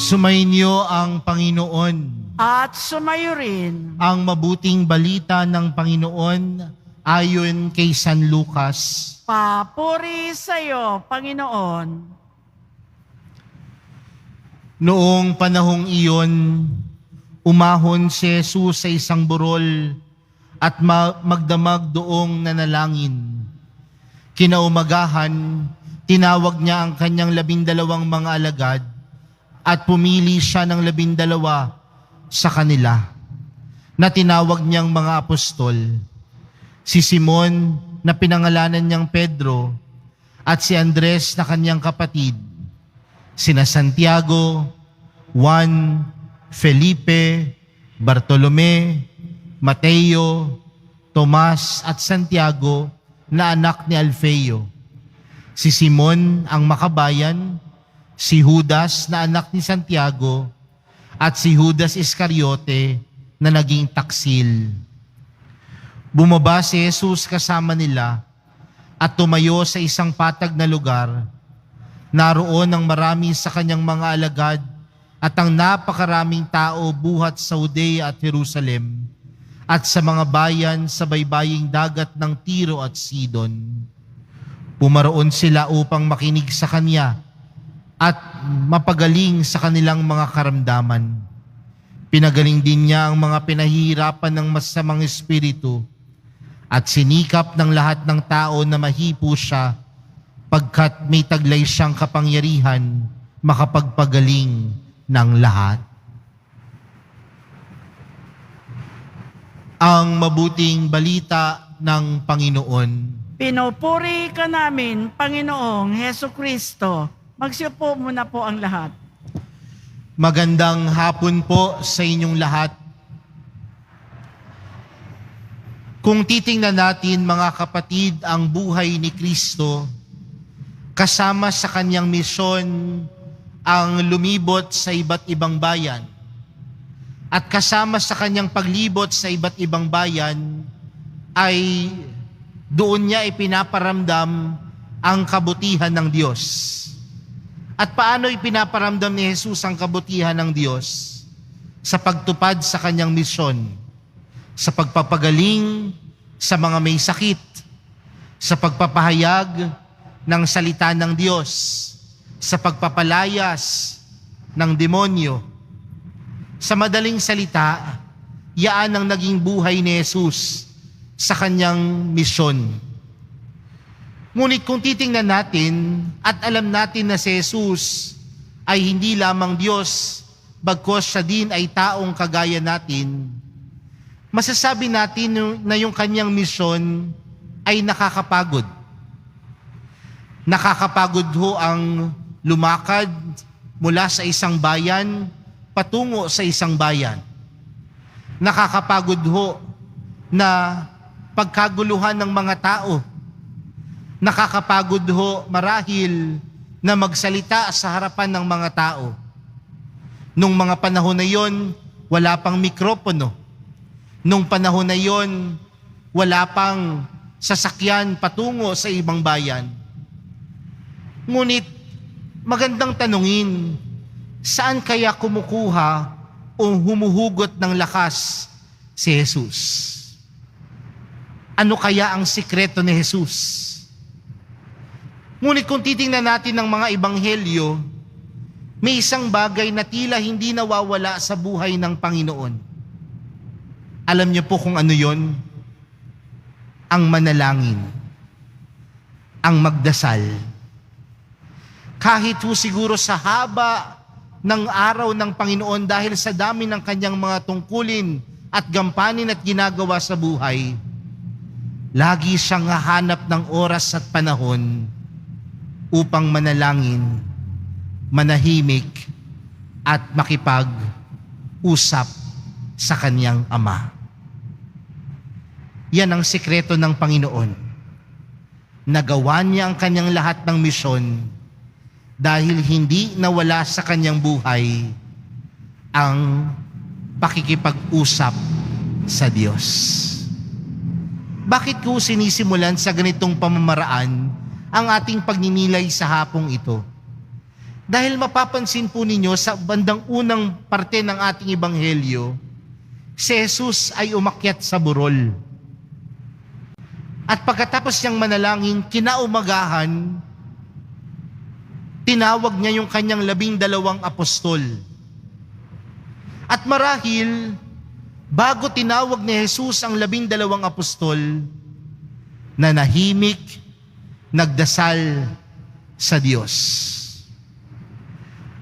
Sumainyo ang Panginoon. At sumayo rin Ang mabuting balita ng Panginoon ayon kay San Lucas. papuri sa iyo, Panginoon. Noong panahong iyon, umahon si Jesus sa isang burol at ma- magdamag doong nanalangin. Kinaumagahan, tinawag niya ang kanyang labindalawang mga alagad at pumili siya ng labindalawa sa kanila na tinawag niyang mga apostol. Si Simon na pinangalanan niyang Pedro at si Andres na kanyang kapatid sina Santiago, Juan, Felipe, Bartolome, Mateo, Tomas at Santiago na anak ni Alfeo. Si Simon ang makabayan, si Judas na anak ni Santiago, at si Judas Iscariote na naging taksil. Bumaba si Jesus kasama nila at tumayo sa isang patag na lugar Naroon ang marami sa kanyang mga alagad at ang napakaraming tao buhat sa Judea at Jerusalem at sa mga bayan sa baybaying dagat ng Tiro at Sidon. Pumaroon sila upang makinig sa kanya at mapagaling sa kanilang mga karamdaman. Pinagaling din niya ang mga pinahihirapan ng masamang espiritu at sinikap ng lahat ng tao na mahipo siya pagkat may taglay siyang kapangyarihan makapagpagaling ng lahat. Ang mabuting balita ng Panginoon. Pinupuri ka namin, Panginoong Heso Kristo. Magsiupo muna po ang lahat. Magandang hapon po sa inyong lahat. Kung titingnan natin mga kapatid ang buhay ni Kristo, kasama sa kanyang misyon ang lumibot sa iba't ibang bayan. At kasama sa kanyang paglibot sa iba't ibang bayan ay doon niya ipinaparamdam ang kabutihan ng Diyos. At paano ipinaparamdam ni Jesus ang kabutihan ng Diyos? Sa pagtupad sa kanyang misyon, sa pagpapagaling sa mga may sakit, sa pagpapahayag ng salita ng Diyos, sa pagpapalayas ng demonyo. Sa madaling salita, yaan ang naging buhay ni Jesus sa kanyang misyon. Ngunit kung titingnan natin at alam natin na si Jesus ay hindi lamang Diyos, bagkos siya din ay taong kagaya natin, masasabi natin na yung kanyang misyon ay nakakapagod. Nakakapagod ho ang lumakad mula sa isang bayan patungo sa isang bayan. Nakakapagod ho na pagkaguluhan ng mga tao. Nakakapagod ho marahil na magsalita sa harapan ng mga tao. Nung mga panahon na yon, wala pang mikropono. Nung panahon na yon, wala pang sasakyan patungo sa ibang bayan. Ngunit magandang tanungin, saan kaya kumukuha o humuhugot ng lakas si Jesus? Ano kaya ang sikreto ni Jesus? Ngunit kung titingnan natin ng mga ibanghelyo, may isang bagay na tila hindi nawawala sa buhay ng Panginoon. Alam niyo po kung ano yon? Ang manalangin. Ang magdasal. Kahit po siguro sa haba ng araw ng Panginoon dahil sa dami ng kanyang mga tungkulin at gampanin at ginagawa sa buhay, lagi siyang hahanap ng oras at panahon upang manalangin, manahimik, at makipag-usap sa kanyang Ama. Yan ang sikreto ng Panginoon. Nagawa niya ang kanyang lahat ng misyon dahil hindi nawala sa kanyang buhay ang pakikipag-usap sa Diyos. Bakit ko sinisimulan sa ganitong pamamaraan ang ating pagninilay sa hapong ito? Dahil mapapansin po ninyo sa bandang unang parte ng ating ebanghelyo, si Jesus ay umakyat sa burol. At pagkatapos niyang manalangin, kinaumagahan, tinawag niya yung kanyang labing dalawang apostol. At marahil, bago tinawag ni Jesus ang labing dalawang apostol, na nahimik, nagdasal sa Diyos.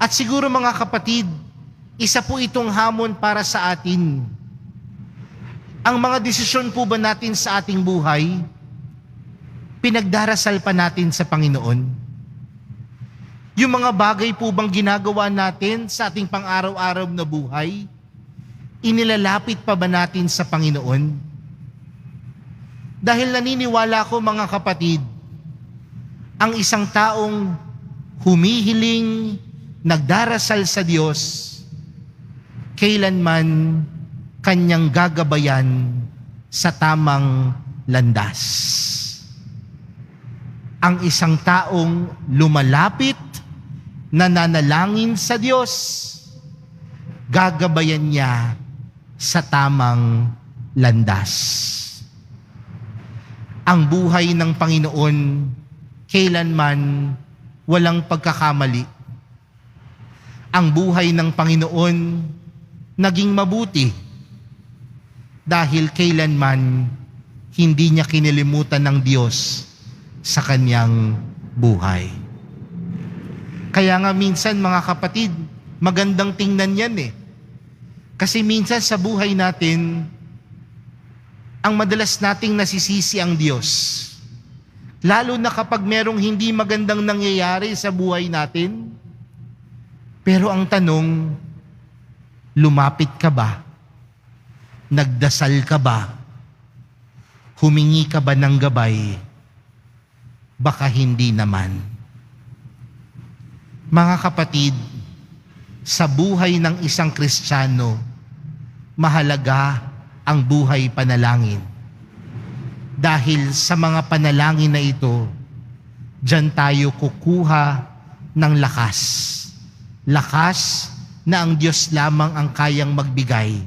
At siguro mga kapatid, isa po itong hamon para sa atin. Ang mga desisyon po ba natin sa ating buhay, pinagdarasal pa natin sa Panginoon? Yung mga bagay po bang ginagawa natin sa ating pang-araw-araw na buhay, inilalapit pa ba natin sa Panginoon? Dahil naniniwala ko mga kapatid, ang isang taong humihiling, nagdarasal sa Diyos, kailanman kanyang gagabayan sa tamang landas. Ang isang taong lumalapit, nananalangin sa Diyos, gagabayan niya sa tamang landas. Ang buhay ng Panginoon kailanman walang pagkakamali. Ang buhay ng Panginoon naging mabuti dahil kailanman hindi niya kinilimutan ng Diyos sa kanyang buhay. Kaya nga minsan mga kapatid, magandang tingnan yan eh. Kasi minsan sa buhay natin, ang madalas nating nasisisi ang Diyos. Lalo na kapag merong hindi magandang nangyayari sa buhay natin. Pero ang tanong, lumapit ka ba? Nagdasal ka ba? Humingi ka ba ng gabay? Baka hindi naman. Mga kapatid, sa buhay ng isang Kristiyano, mahalaga ang buhay panalangin. Dahil sa mga panalangin na ito, dyan tayo kukuha ng lakas. Lakas na ang Diyos lamang ang kayang magbigay.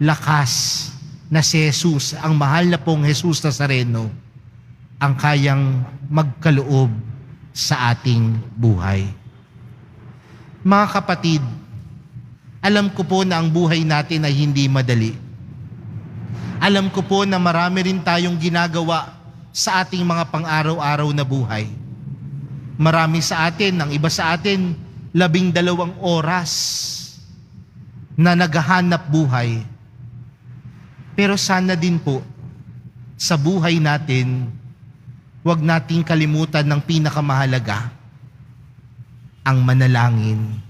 Lakas na si Jesus, ang mahal na pong Jesus Nazareno, ang kayang magkaloob sa ating buhay. Mga kapatid, alam ko po na ang buhay natin ay hindi madali. Alam ko po na marami rin tayong ginagawa sa ating mga pang-araw-araw na buhay. Marami sa atin, ang iba sa atin, labing dalawang oras na naghahanap buhay. Pero sana din po, sa buhay natin, huwag nating kalimutan ng pinakamahalaga, ang manalangin.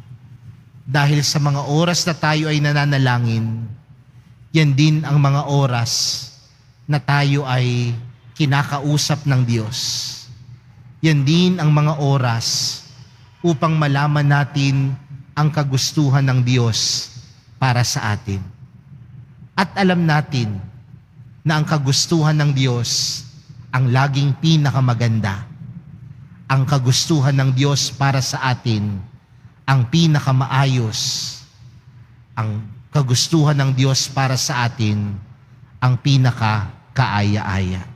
Dahil sa mga oras na tayo ay nananalangin, yan din ang mga oras na tayo ay kinakausap ng Diyos. Yan din ang mga oras upang malaman natin ang kagustuhan ng Diyos para sa atin. At alam natin na ang kagustuhan ng Diyos ang laging pinakamaganda. Ang kagustuhan ng Diyos para sa atin ang pinakamaayos. Ang kagustuhan ng Diyos para sa atin ang pinaka kaaya-aya.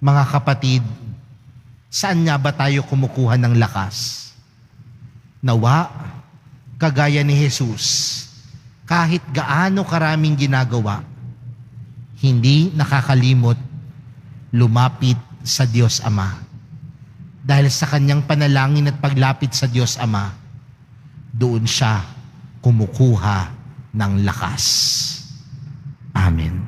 Mga kapatid, saan nga ba tayo kumukuha ng lakas? Nawa, kagaya ni Jesus, kahit gaano karaming ginagawa, hindi nakakalimot lumapit sa Diyos Ama. Dahil sa kanyang panalangin at paglapit sa Diyos Ama, doon siya kumukuha ng lakas. Amen.